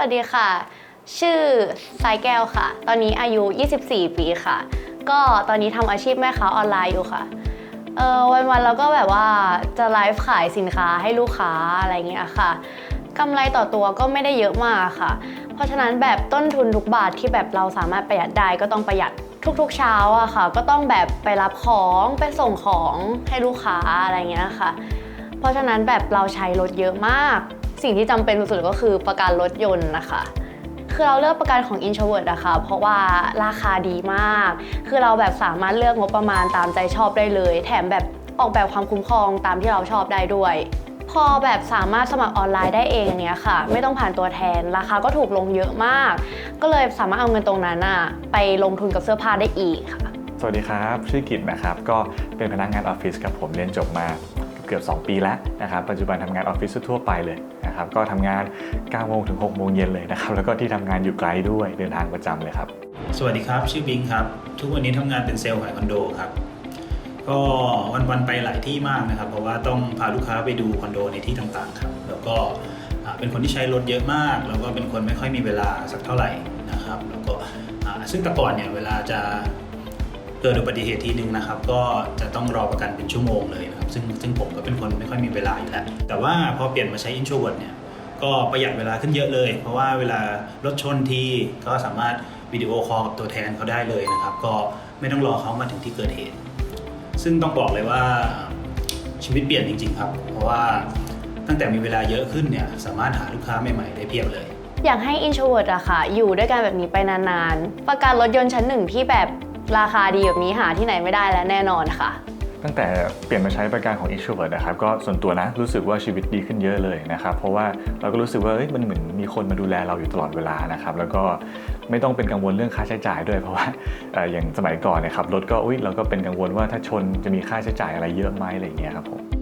วัสดีค่ะ ชื่อสายแก้วค่ะ ตอนนี้อายุ 24 ปีค่ะ ก็ตอนนี้ทำอาชีพแม่ค้าออนไลน์อยู่ค่ะเออวันๆเราก็แบบว่าจะไลฟ์ขายสินค้าให้ลูกค้าอะไรเงี้ยค่ะกำไรต่อตัวก็ไม่ได้เยอะมากค่ะ เพราะฉะนั้นแบบต้นทุนทุกบาทที่แบบเราสามารถประหยัดได้ก็ต้องประหยัดทุกๆเช้าอะค่ะ ก็ต้องแบบไปรับของไปส่งของให้ลูกค้าอะไรเงี้ยค่ะ เพราะฉะนั้นแบบเราใช้รถเยอะมาก สิ่งที่จำเป็นสุดๆก็คือประกันรถยนต์นะคะ คือเราเลือกประกันของ Introvert นะคะ เพราะว่าราคาดีมาก คือเราแบบสามารถเลือกงบประมาณตามใจชอบได้เลย แถมแบบออกแบบความคุ้มครองตามที่เราชอบได้ด้วย พอแบบสามารถสมัครออนไลน์ได้เองเนี้ยค่ะ ไม่ต้องผ่านตัวแทน ราคาก็ถูกลงเยอะมาก ก็เลยสามารถเอาเงินตรงนั้นอะไปลงทุนกับเสื้อผ้าได้อีกค่ะ สวัสดีครับ ชื่อกิตนะครับ ก็เป็นพนักงานออฟฟิศกับผมเรียนจบมาเกือบ 2 ปีแล้วนะครับ ปัจจุบันทำงานออฟฟิศทั่วไปเลย นะครับก็ทำงาน9โมงถึง6โมงเย็นเลยนะครับแล้วก็ที่ทำงานอยู่ไกลด้วยเดินทางประจำเลยครับ สวัสดีครับ ชื่อบิงครับ ทุกวันนี้ทำงานเป็นเซลล์ขายคอนโดครับก็วันๆไปหลายที่มากนะครับ เพราะว่าต้องพาลูกค้าไปดูคอนโดในที่ต่างๆครับแล้วก็เป็นคนที่ใช้รถเยอะมาก แล้วก็เป็นคนไม่ค่อยมีเวลาสักเท่าไหร่นะครับ แล้วก็ซึ่งแต่ก่อนเนี่ยเวลาจะ เกิดอุบัติเหตุทีหนึ่งนะครับ ก็จะต้องรอประกันเป็นชั่วโมงเลยนะครับซึ่งซึ่งผมก็เป็นคนไม่ค่อยมีเวลาอยู่แล้ว แต่ว่าพอเปลี่ยนมาใช้ introvert เนี่ยก็ประหยัดเวลาขึ้นเยอะเลย เพราะว่าเวลารถชนทีก็สามารถวิดีโอคอลกับตัวแทนเขาได้เลยนะครับ ก็ไม่ต้องรอเขามาถึงที่เกิดเหตุ ซึ่งต้องบอกเลยว่าชีวิตเปลี่ยนจริง ๆ ครับ เพราะว่าตั้งแต่มีเวลาเยอะขึ้นเนี่ยสามารถหาลูกค้าใหม่ ๆ ได้เพียบเลย อยากให้ introvert อะค่ะ อยู่ด้วยกันแบบนี้ไปนานๆ ประกันรถยนต์ชั้นหนึ่งที่แบบ ราคาดีแบบนี้หาที่ไหนไม่ได้แล้วแน่นอนค่ะ ตั้งแต่เปลี่ยนมาใช้บริการของ Introvert นะครับก็ส่วนตัวนะรู้สึกว่าชีวิตดีขึ้นเยอะเลยนะครับ เพราะว่าเราก็รู้สึกว่าเอ้ยมันเหมือนมีคนมาดูแลเราอยู่ตลอดเวลานะครับ แล้วก็ไม่ต้องเป็นกังวลเรื่องค่าใช้จ่ายด้วย เพราะว่าเอ่ออย่างสมัยก่อนเนะครับรถก็อุ้ยเราก็เป็นกังวลว่าถ้าชนจะมีค่าใช้จ่ายอะไรเยอะไหมอะไรอย่างเงี้ยครับผม